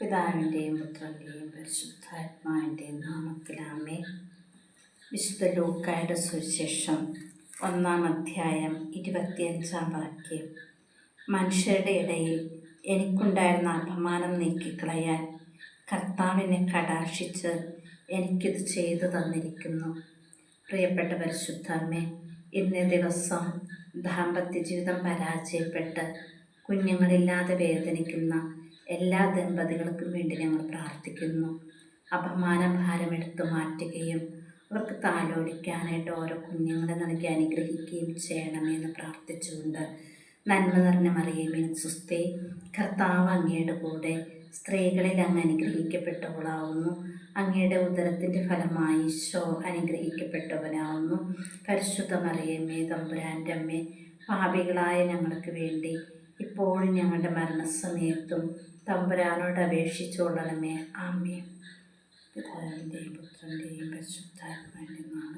പിതാവിന്റെയും പുത്രന്റെയും പരിശുദ്ധാത്മാവിന്റെയും നാമത്തിലാമേ വിശുദ്ധ ലൂക്കായുടെ സുവിശേഷം ഒന്നാം അധ്യായം ഇരുപത്തിയഞ്ചാം വാക്യം. മനുഷ്യരുടെ ഇടയിൽ എനിക്കുണ്ടായിരുന്ന അപമാനം നീക്കിക്കളയാൻ കർത്താവിനെ കടാക്ഷിച്ച് എനിക്കിത് ചെയ്തു തന്നിരിക്കുന്നു. പ്രിയപ്പെട്ട പരിശുദ്ധമ്മേ ഇന്നേ ദിവസം ദാമ്പത്യ ജീവിതം പരാജയപ്പെട്ട് കുഞ്ഞുങ്ങളില്ലാതെ വേദനിക്കുന്ന എല്ലാ ദമ്പതികൾക്കും വേണ്ടി ഞങ്ങൾ പ്രാർത്ഥിക്കുന്നു. അപമാന ഭാരം എടുത്തു മാറ്റുകയും അവർക്ക് താലോലിക്കാനായിട്ട് ഓരോ കുഞ്ഞുങ്ങളെ നൽകി അനുഗ്രഹിക്കുകയും ചെയ്യണമെന്ന് പ്രാർത്ഥിച്ചുകൊണ്ട് നന്മ നിറഞ്ഞ മറിയമേ സുസ്ഥേ കർത്താവ് അങ്ങയുടെ കൂടെ സ്ത്രീകളിൽ അങ്ങ് അനുഗ്രഹിക്കപ്പെട്ടവളാവുന്നു. അങ്ങയുടെ ഉദരത്തിന്റെ ഫലമായി ഈശോ അനുഗ്രഹിക്കപ്പെട്ടവനാവുന്നു. പരിശുദ്ധ മറിയമ്മേ തമ്പുരാന്റെ അമ്മേ പാപികളായ ഞങ്ങൾക്ക് വേണ്ടി ഇപ്പോഴും ഞങ്ങളുടെ മരണസമയത്തും തമ്പുരാനോട് അപേക്ഷിച്ചുകൊള്ളണമേ. ആമേ പിതാവിന്റെയും പുത്രന്റെയും പരിശുദ്ധാത്മാവിന്റെ നാമത്തിൽ